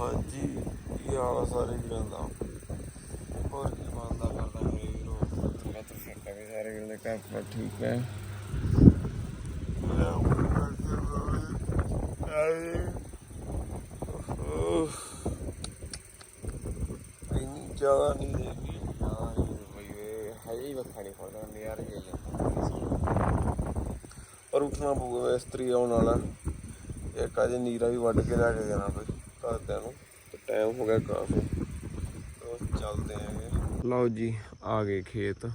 ਹਾਂਜੀ ਕੀ ਹਾਲ ਆ ਸਾਰੇ ਵੀਰਾਂ ਦਾ? ਹੋਰ ਕੀ ਬੰਦਾ ਕਰਦਾ ਮੇਰੇ ਵੀਰੋ ਮੈਂ ਤਾਂ ਫਿੱਟ ਵੀ ਸਾਰੇ ਵੀਰਾਂ ਦੇ ਘਰ ਪਰ ਠੀਕ ਹੈ। ਇੰਨੀ ਜ਼ਿਆਦਾ ਨਹੀਂ ਨਹੀਂ ਬਈ ਇਹ ਹਜੇ ਹੀ ਵੱਖਾ ਨਹੀਂ ਖੜਦਾ ਨਿਆਰ ਹੀ ਪਰ ਉੱਠਣਾ ਪਊਗਾ ਇਸਤਰੀ ਆਉਣ ਵਾਲਾ। ਇੱਕ ਅਜੇ ਨੀਰਾ ਵੀ ਵੱਢ ਕੇ ਲੈ ਕੇ ਦੇਣਾ ਬਈ ਘਰਦਿਆਂ ਨੂੰ, ਤੇ ਟਾਈਮ ਹੋ ਗਿਆ ਕਾਫੀ। ਚੱਲਦੇ ਆਂਗੇ ਲਓ ਜੀ, ਆ ਗਏ ਖੇਤ,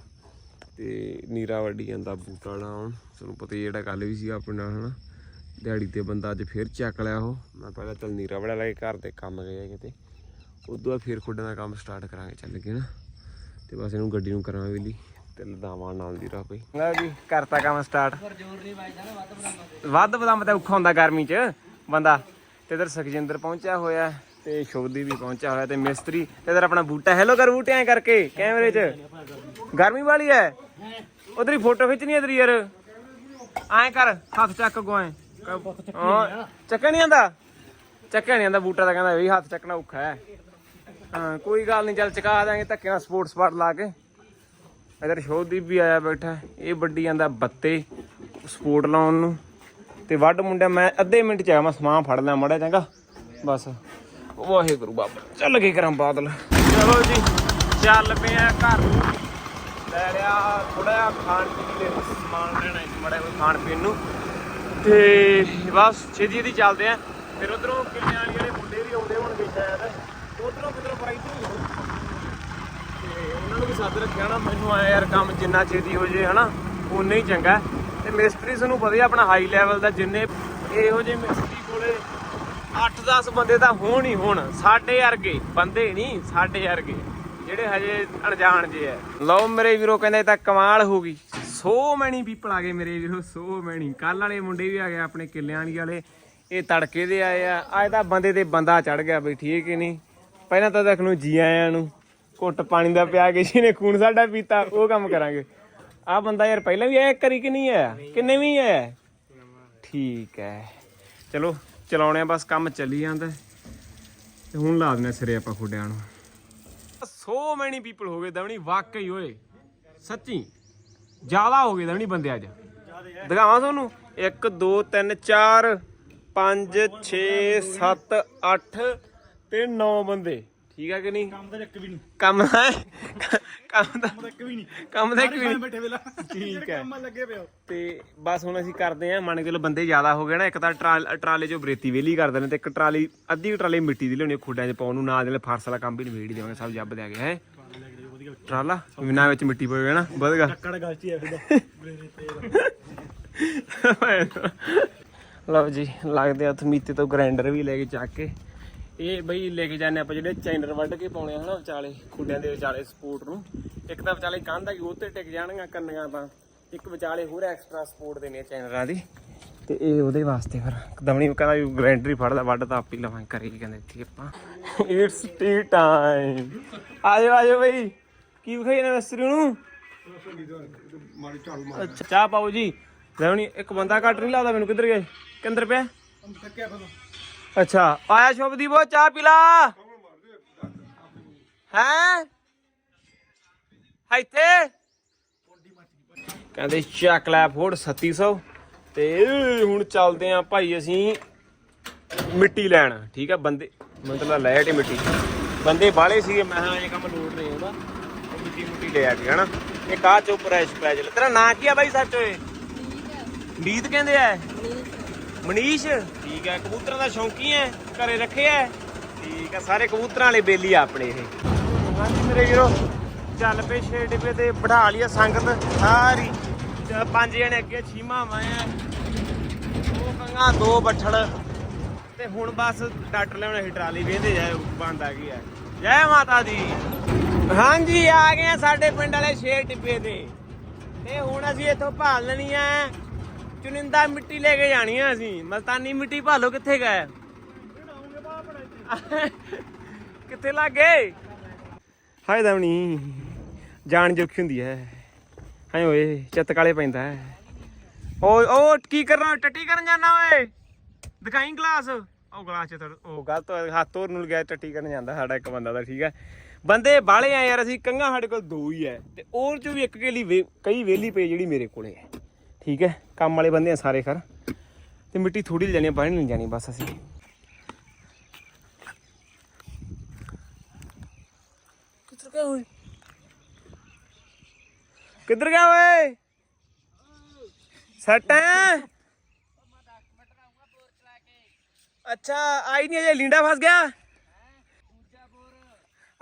ਤੇ ਨੀਰਾ ਵੱਢੀ ਜਾਂਦਾ ਬੂਟਾ ਲਾਉਣ। ਤੁਹਾਨੂੰ ਪਤਾ ਹੀ ਜਿਹੜਾ ਕੱਲ ਵੀ ਸੀ ਆਪਣੇ ਨਾਲ ਹਨਾ? ਦਿਹਾੜੀ ਤੇ ਬੰਦਾ ਅੱਜ ਫੇਰ ਚੱਕ ਲਿਆ ਉਹ। ਮੈਂ ਪਹਿਲਾਂ ਚੱਲ ਨੀਰਾ ਵੜਾ ਲੈ ਘਰ ਦੇ ਕੰਮ ਗਏ ਕਿਤੇ ਉਦੋਂ ਬਾਅਦ ਫੇਰ ਖੁੱਡਾਂ ਦਾ ਕੰਮ ਸਟਾਰਟ ਕਰਾਂਗੇ ਚੱਲ ਕੇ ਨਾ ਤੇ ਬਸ ਇਹਨੂੰ ਗੱਡੀ ਨੂੰ ਕਰਾਂਗੇ ਵੇਲੀ ਤੇ ਲਦਾਵਾਂ ਨਾਲ ਦੀ ਰਾਹ ਪਈ ਲਓ ਜੀ, ਕਰਤਾ ਕੰਮ ਸਟਾਰਟ ਵੱਧ ਬਦਮ ਤਾਂ ਔਖਾ ਹੁੰਦਾ ਗਰਮੀ 'ਚ, ਬੰਦਾ। ਤੇ ਇਧਰ ਸੁਖਜਿੰਦਰ ਪਹੁੰਚਿਆ ਹੋਇਆ ਤੇ ਸ਼ੁਭਦੀਪ ਵੀ ਪਹੁੰਚਿਆ ਹੋਇਆ ਤੇ ਮਿਸਤਰੀ ਤੇ ਇਧਰ ਆਪਣਾ ਬੂਟਾ ਹੈਲੋ ਕਰ ਬੂਟੇ ਐ ਕਰਕੇ, ਕੈਮਰੇ 'ਚ। ਗਰਮੀ ਵਾਲੀ ਐ ਉਧਰੀ ਹੀ ਫੋਟੋ ਖਿੱਚਣੀ ਇਧਰ ਯਾਰ। ਐ ਕਰ, ਹੱਥ ਚੱਕ ਗੋਏ ਹਾਂ ਚੱਕਣ ਨਹੀਂ ਆਂਦਾ ਚੱਕਿਆ ਨਹੀਂ ਆਂਦਾ ਬੂਟਾ ਤਾਂ ਕਹਿੰਦਾ ਵੀ ਹੱਥ ਚੱਕਣਾ ਔਖਾ ਹੈ। ਹਾਂ, ਕੋਈ ਗੱਲ ਨਹੀਂ ਚੱਲ ਚਕਾ ਦਾਂਗੇ ਧੱਕੇ ਨਾਲ ਸਪੋਰਟ ਸਪਾਟ ਲਾ ਕੇ। ਇਧਰ ਸ਼ੋਭਦੀਪ ਵੀ ਆਇਆ ਬੈਠਾ ਇਹ ਵੱਡੀ ਜਾਂਦਾ ਬੱਤੇ ਸਪੋਰਟ ਲਾਉਣ ਨੂੰ। ਤੇ ਵੱਡ ਮੁੰਡਿਆ ਮੈਂ ਅੱਧੇ ਮਿੰਟ ਚ ਆਇਆ ਮੈਂ ਸਮਾਨ ਫੜ ਲਿਆ ਮੜਾ ਚੰਗਾ। ਬਸ। ਵਾਹਿਗੁਰੂ ਬਾਬਾ। ਚੱਲ ਕੇ ਕਰਾਂ ਬਾਦਲ। ਚਲੋ ਜੀ ਚੱਲ ਪਿਆ ਘਰ। ਨੂੰ ਲੈ ਲਿਆ ਥੋੜਾ ਜਿਹਾ ਖਾਣ ਪੀਣ ਦੇ ਸਮਾਨ ਲੈਣਾ ਸੀ ਮੜਾ ਖਾਣ ਪੀਣ ਨੂੰ। ਤੇ ਬਸ ਛੇਤੀ ਛੇਤੀ ਚੱਲਦੇ ਆ। ਫਿਰ ਉਧਰੋਂ ਕਿੰਨੇ ਵਾਲੀ ਵਾਲੇ ਮੁੰਡੇ ਵੀ ਆਉਂਦੇ ਹੋਣਗੇ ਸ਼ਾਇਦ। ਉਧਰੋਂ ਕਿਧਰੋਂ ਪਰ ਇੱਧਰ ਤੇ ਉਹਨਾਂ ਨੂੰ ਵੀ ਸੱਦ ਰੱਖਿਆ ਨਾ ਮੈਨੂੰ ਆਇਆ ਯਾਰ ਕੰਮ ਜਿੰਨਾ ਛੇਤੀ ਹੋ ਜੇ ਹਨਾ ਉਨਾ ਹੀ ਚੰਗਾ। ਤੇ ਮਿਸਤਰੀ ਤੁਹਾਨੂੰ ਪਤਾ ਹੀ ਆਪਣਾ ਹਾਈ ਲੈਵਲ ਦਾ ਜਿੰਨੇ ਇਹੋ ਜਿਹੇ ਮਿਸਤਰੀ ਕੋਲੇ 8-10 ਬੰਦੇ ਤਾਂ ਹੋਣ ਹੀ ਹੋਣ, ਸਾਡੇ ਵਰਗੇ, ਬੰਦੇ ਨਹੀਂ, ਸਾਡੇ ਵਰਗੇ, ਜਿਹੜੇ ਹਜੇ ਅਣਜਾਣ ਜੇ ਐ ਲਓ ਮੇਰੇ ਵੀਰੋ, ਕਹਿੰਦੇ ਤਾਂ ਕਮਾਲ ਹੋ ਗਈ। ਸੋ ਮੈਣੀ ਪੀਪਲ ਆ ਗਏ ਮੇਰੇ ਵੀਰੋ, ਸੋ ਮੈਣੀ ਕੱਲ ਵਾਲੇ ਮੁੰਡੇ ਵੀ ਆ ਗਏ ਆਪਣੇ ਕਿੱਲਿਆਂ ਵਾਲੇ, ਇਹ ਤੜਕੇ ਦੇ ਆਏ ਆ। ਅੱਜ ਤਾਂ ਬੰਦੇ ਤੇ ਬੰਦਾ ਚੜ ਗਿਆ ਬਈ, ਠੀਕ ਹੀ ਨਹੀਂ? ਪਹਿਲਾਂ ਤਾਂ ਦੇਖ ਨੂੰ ਜੀ ਆਇਆਂ ਨੂੰ, ਘੁੱਟ ਪਾਣੀ ਦਾ ਪਿਆ ਕੇ ਜਿਹਨੇ ਖੂਨ ਸਾਡਾ ਪੀਤਾ, ਉਹ ਕੰਮ ਕਰਾਂਗੇ। ਆ ਬੰਦਾ ਯਾਰ ਪਹਿਲਾਂ ਵੀ ਆਇਆ ਇੱਕ ਵਾਰੀ ਕਿ ਨਹੀਂ ਆਇਆ? ਕਿੰਨੇ ਵੀ ਆਇਆ? ਠੀਕ ਹੈ। ਚਲੋ ਚਲਾਉਣੇ ਆ ਬਸ ਕੰਮ ਚੱਲੀ ਜਾਂਦਾ। ਤੇ ਹੁਣ ਲਾ ਦਿੰਦੇ ਸਿਰੇ ਆਪਾਂ ਖੁੱਡਿਆਂ ਨੂੰ। ਸੋ ਮੈਨੀ ਪੀਪਲ ਹੋ ਗਏ ਦਵਣੀ ਵਾਕਈ ਓਏ। ਸੱਚੀ ਜ਼ਿਆਦਾ ਹੋ ਗਏ ਦਵਣੀ ਬੰਦੇ ਅੱਜ। ਦਿਖਾਵਾਂ ਤੁਹਾਨੂੰ? 1 2 3 4 5 6 7 8 ਤੇ 9 ਬੰਦੇ। ਠੀਕ ਆ ਕਿ ਨਹੀਂ? ਕੰਮ ਤਾਂ ਇੱਕ ਵੀ ਨਹੀਂ। ਕੰਮ ਦਾ ਕੰਮ ਦਾ ਇੱਕ ਵੀ ਨਹੀਂ। ਕੰਮ ਦਾ ਇੱਕ ਵੀ ਨਹੀਂ। ਬੈਠੇ ਵੇਲਾ। ਠੀਕ ਹੈ। ਕੰਮ ਲੱਗੇ ਪਿਓ ਤੇ ਬਸ ਹੁਣ ਅਸੀਂ ਕਰਦੇ ਆਂ ਮੰਨ ਕੇ ਚਲੋ ਬੰਦੇ ਜ਼ਿਆਦਾ ਹੋ ਗਏ ਨਾ ਇੱਕ ਤਾਂ ਟਰਾਲ- ਚੋਂ ਬਰੇਤੀ ਵੇਲੀ ਕਰਦੇ ਨੇ ਤੇ ਇੱਕ ਟਰਾਲੀ ਅੱਧੀ ਟਰਾਲੀ ਮਿੱਟੀ ਦੀ ਲਿਆਉਣੀ ਖੁੱਡਾਂ 'ਚ ਪਾਉਣ ਨੂੰ ਨਾਲ ਦੇ ਫਰਸ ਵਾਲਾ ਕੰਮ ਵੀ ਨਿਬੇੜ ਹੀ ਦੇਵਾਂਗੇ ਸਭ ਜੱਬ ਦਿਆਂਗੇ ਹੈ? ਟਰਾਲਾ ਬਿਨਾਂ ਵਿੱਚ ਮਿੱਟੀ ਪਵੇ ਨਾ ਵਧਗਾ। ਟੱਕੜ ਗੱਲ ਚ ਹੀ ਆ ਫਿਰਦਾ ਲਓ ਜੀ ਲੱਗਦੇ ਆ ਥਮੀਤੇ ਤੋਂ ਗ੍ਰਾਈਂਡਰ ਵੀ ਲੈ ਕੇ ਚੱਕ ਕੇ। ਇਹ ਬਈ ਲੈ ਕੇ ਜਾਂਦੇ ਆਪਾਂ ਜਿਹੜੇ ਚਾਈਨਰ ਵੱਢ ਕੇ ਪਾਉਣੇ ਹਨਾ ਵਿਚਾਲੇ, ਖੁੱਡਿਆਂ ਦੇ ਵਿਚਾਲੇ ਸਪੋਰਟ ਨੂੰ। ਇੱਕ ਤਾਂ ਵਿਚਾਲੇ ਕੰਧ ਆ ਕਿ ਉੱਤੇ ਟਿਕ ਜਾਣਗੀਆਂ ਕੰਨੀਆਂ ਤਾਂ। ਇੱਕ ਵਿਚਾਲੇ ਹੋਰ ਐਕਸਟਰਾ ਸਪੋਰਟ ਦੇਣੇ ਆ ਦੀ ਤੇ ਇਹ ਉਹਦੇ ਵਾਸਤੇ ਫਿਰ ਦਮਣੀ ਕਹਿੰਦਾ ਵੀ ਫੜਦਾ, ਵੱਢ ਤਾਂ ਆਪੀ ਲਵਾਂ, ਕਰੀ ਕਹਿੰਦੇ ਇੱਥੇ ਆਪਾਂ। ਇਟਸ ਟੀ ਟਾਈਮ ਆਜੋ ਆਜੋ ਬਈ। ਕੀ ਵਿਖਾਈ ਨਾ ਮਿਸਤਰੀ ਨੂੰ ਅੱਛਾ, ਚਾਹ ਪਾਓ ਜੀ। ਲੈਣੀ ਇੱਕ ਬੰਦਾ ਘੱਟ ਨਹੀਂ ਲੱਗਦਾ ਮੈਨੂੰ ਕਿੱਧਰ ਗਏ? ਕਿੰਦਰ ਪਿਆ? ਅੱਛਾ ਆਇਆ ਸ਼ੁਭਦੀਪ ਉਹ ਚਾਹ ਪੀ ਲਾ। ਹੈ? ਇੱਥੇ? ਕਹਿੰਦੇ ਚੱਕ ਲੈ ਫੋੜ 3700 ਤੇ ਹੁਣ ਚੱਲਦੇ ਆਂ ਭਾਈ ਅਸੀਂ ਮਿੱਟੀ ਲੈਣ। ਠੀਕ ਆ ਬੰਦੇ ਮਤਲਬ ਲੈ ਆਟੇ ਮਿੱਟੀ। ਬੰਦੇ ਬਾਲੇ ਸੀਗੇ ਮੈਂ ਹਾਂ ਇਹ ਕੰਮ ਲੋਡ ਨਹੀਂ ਆਉਂਦਾ ਉਹ ਮਿੱਟੀ ਮੁੱਟੀ ਲੈ ਆ ਕੇ ਹਨਾ? ਇਹ ਕਾਹ ਚੋਂ ਰੈਸ਼ ਪੈ ਜਲ ਤੇਰਾ ਨਾਂ ਕੀ ਆ ਬਾਈ ਸੱਚ ਓਏ? ਮੀਤ ਕਹਿੰਦੇ ਆ। ਮਨੀਸ਼? ਠੀਕ ਹੈ, ਕਬੂਤਰਾਂ ਦਾ ਸ਼ੌਂਕੀ ਹੈ ਘਰੇ ਰੱਖੇ ਹੈ। ਠੀਕ ਹੈ, ਸਾਰੇ ਕਬੂਤਰਾਂ ਵਾਲੇ ਬੇਲੀ ਆ ਆਪਣੇ ਇਹ। ਹਾਂਜੀ ਮੇਰੇ ਵੀਰੋ, ਚੱਲ ਪਏ ਛੇ ਡਿੱਬੇ ਤੇ ਬਿਠਾ ਲਿਆ ਸੰਗਤ। ਸਾਰੀ ਤੇ ਪੰਜ ਜਣੇ ਅੱਗੇ ਛੀਮਾ ਮਾਇਆ ਦੋ ਕੰਗਾ, ਦੋ ਬੱਠਲ। ਤੇ ਹੁਣ ਬਸ ਡਾਕਟਰ ਲੈਣ ਅਸੀਂ ਟਰਾਲੀ ਵੇਂਦੇ ਜਾਏ ਬੰਦ ਆ ਗਈ ਹੈ। ਜੈ ਮਾਤਾ ਦੀ। ਹਾਂਜੀ, ਆ ਗਏ ਆ ਸਾਡੇ ਪਿੰਡ ਵਾਲੇ ਛੇ ਡਿੱਬੇ ਤੇ। ਤੇ ਹੁਣ ਅਸੀਂ ਇੱਥੋਂ ਭਾਲ ਲੈਣੀ ਆ ਚੁਨਿੰਦਾ ਮਿੱਟੀ ਲੈ ਕੇ ਜਾਣੀ ਆ ਅਸੀਂ। ਮਲਤਾਨੀ ਮਿੱਟੀ ਭਾਲੋ ਕਿੱਥੇ ਗਏ। ਕਿੱਥੇ ਲੱਗ? ਗਏ ਹਾਏ ਦਵਣੀ ਜਾਨ ਜੋਖੀ ਹੁੰਦੀ ਹੈ ਹਾਏ ਓਏ, ਚਿੱਤ ਕਾਲੇ ਪੈਂਦਾ ਹੈ ਓਏ ਓ, ਕੀ ਕਰਨਾ ਟੱਟੀ ਕਰਨ ਜਾਣਾ ਓਏ? ਦਿਖਾਈ ਗਲਾਸ। ਉਹ ਗਲਾਸ ਚ ਉਹ ਗਲਤ ਹੱਥ ਹੋਰ ਨੂੰ ਗਿਆ ਟੱਟੀ ਕਰਨ ਜਾਂਦਾ ਸਾਡਾ ਇੱਕ ਬੰਦਾ ਦਾ ਠੀਕ ਹੈ ਬੰਦੇ ਬਾਲੇ ਆ ਯਾਰ, ਅਸੀਂ ਕੰਗਾ ਸਾਡੇ ਕੋਲ ਦੋ ਹੀ ਹੈ ਤੇ ਉਹ ਚ ਵੀ ਇੱਕ ਕੇਲੀ ਵੇ- ਕਈ ਵੇਲੀ ਪਈ ਜਿਹੜੀ ਮੇਰੇ ਕੋਲੇ ਹੈ ਠੀਕ ਹੈ ਕੰਮ ਵਾਲੇ ਬੰਦੇ ਆ ਸਾਰੇ ਖਰ ਤੇ ਮਿੱਟੀ ਥੋੜੀ ਲੈਣੀ ਪਾਣੀ ਨਹੀਂ ਜਾਣੀ ਬਸ ਅਸੀਂ ਕਿੱਧਰ ਗਿਆ ਓਏ ਕਿੱਧਰ ਗਿਆ ਓਏ ਸੱਟ ਹੈ ਅੱਛਾ ਆਈ ਨਹੀਂ ਅਜੇ ਲਿੰਡਾ ਫਸ ਗਿਆ